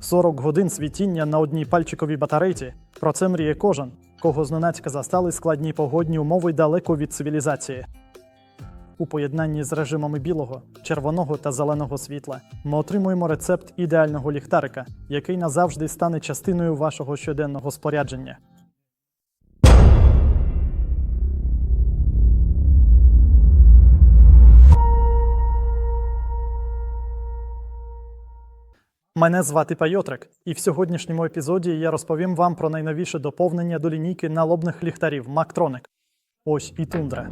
40 годин світіння на одній пальчиковій батарейці. Про це мріє кожен, кого зненацька застали складні погодні умови далеко від цивілізації. У поєднанні з режимами білого, червоного та зеленого світла ми отримуємо рецепт ідеального ліхтарика, який назавжди стане частиною вашого щоденного спорядження. Мене звати Пайотрик, і в сьогоднішньому епізоді я розповім вам про найновіше доповнення до лінійки налобних ліхтарів Мактроник. Ось і тундра.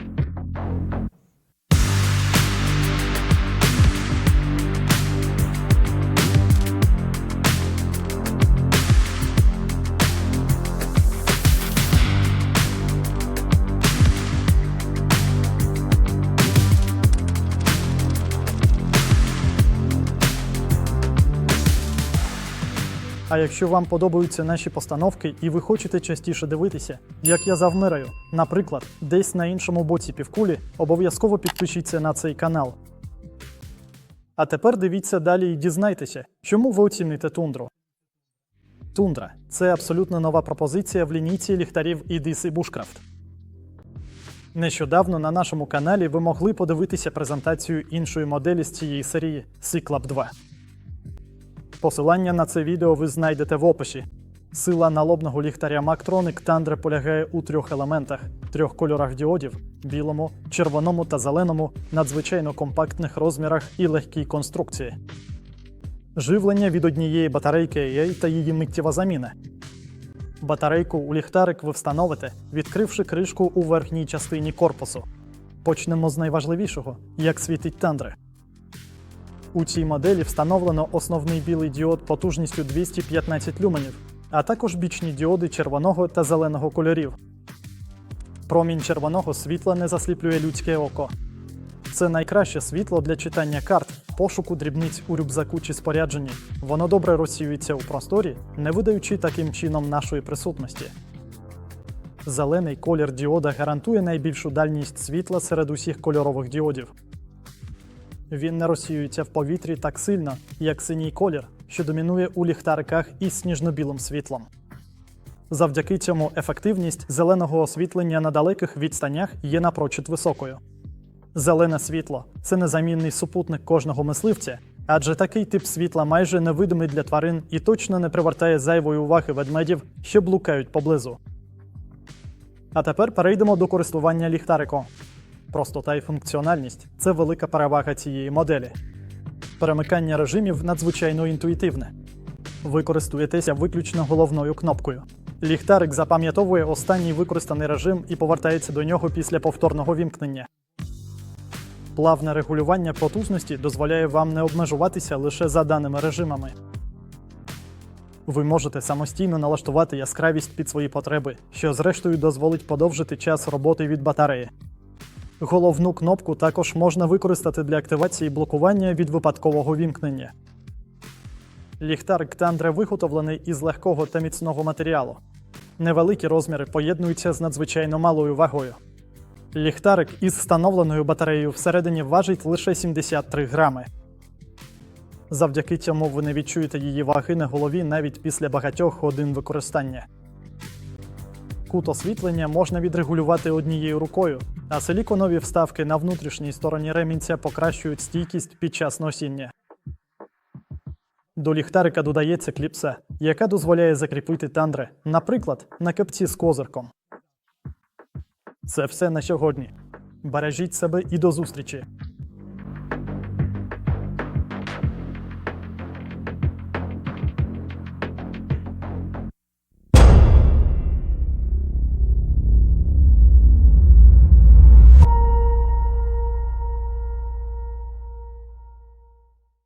А якщо вам подобаються наші постановки і ви хочете частіше дивитися, як я завмираю, наприклад, десь на іншому боці півкулі, обов'язково підпишіться на цей канал. А тепер дивіться далі і дізнайтеся, чому ви оціните тундру. Тундра це абсолютно нова пропозиція в лінійці ліхтарів EDC Bushcraft. Нещодавно на нашому каналі ви могли подивитися презентацію іншої моделі з цієї серії Cyclop 2. Посилання на це відео ви знайдете в описі. Сила налобного ліхтаря Mactronic Tundra полягає у трьох елементах: трьох кольорах діодів білому, червоному та зеленому, надзвичайно компактних розмірах і легкій конструкції. Живлення від однієї батарейки AA та її миттєва заміна. Батарейку у ліхтарик ви встановите, відкривши кришку у верхній частині корпусу. Почнемо з найважливішого, як світить тандри. У цій моделі встановлено основний білий діод потужністю 215 люменів, а також бічні діоди червоного та зеленого кольорів. Промінь червоного світла не засліплює людське око. Це найкраще світло для читання карт, пошуку дрібниць у рюкзаку чи спорядженні. Воно добре розсіюється у просторі, не видаючи таким чином нашої присутності. Зелений колір діода гарантує найбільшу дальність світла серед усіх кольорових діодів. Він не розсіюється в повітрі так сильно, як синій колір, що домінує у ліхтариках із сніжно-білим світлом. Завдяки цьому ефективність зеленого освітлення на далеких відстанях є напрочуд високою. Зелене світло це незамінний супутник кожного мисливця, адже такий тип світла майже невидимий для тварин і точно не привертає зайвої уваги ведмедів, що блукають поблизу. А тепер перейдемо до користування ліхтариком. Простота і функціональність це велика перевага цієї моделі. Перемикання режимів надзвичайно інтуїтивне. Ви користуєтеся виключно головною кнопкою. Ліхтарик запам'ятовує останній використаний режим і повертається до нього після повторного вімкнення. Плавне регулювання потужності дозволяє вам не обмежуватися лише за даними режимами. Ви можете самостійно налаштувати яскравість під свої потреби, що зрештою дозволить подовжити час роботи від батареї. Головну кнопку також можна використати для активації блокування від випадкового вімкнення. Ліхтарик Тандре виготовлений із легкого та міцного матеріалу. Невеликі розміри поєднуються з надзвичайно малою вагою. Ліхтарик із встановленою батареєю всередині важить лише 73 грами. Завдяки цьому ви не відчуєте її ваги на голові навіть після багатьох годин використання. Кут освітлення можна відрегулювати однією рукою, а силіконові вставки на внутрішній стороні ремінця покращують стійкість під час носіння. До ліхтарика додається кліпса, яка дозволяє закріпити тандри, наприклад, на капці з козирком. Це все на сьогодні. Бережіть себе і до зустрічі!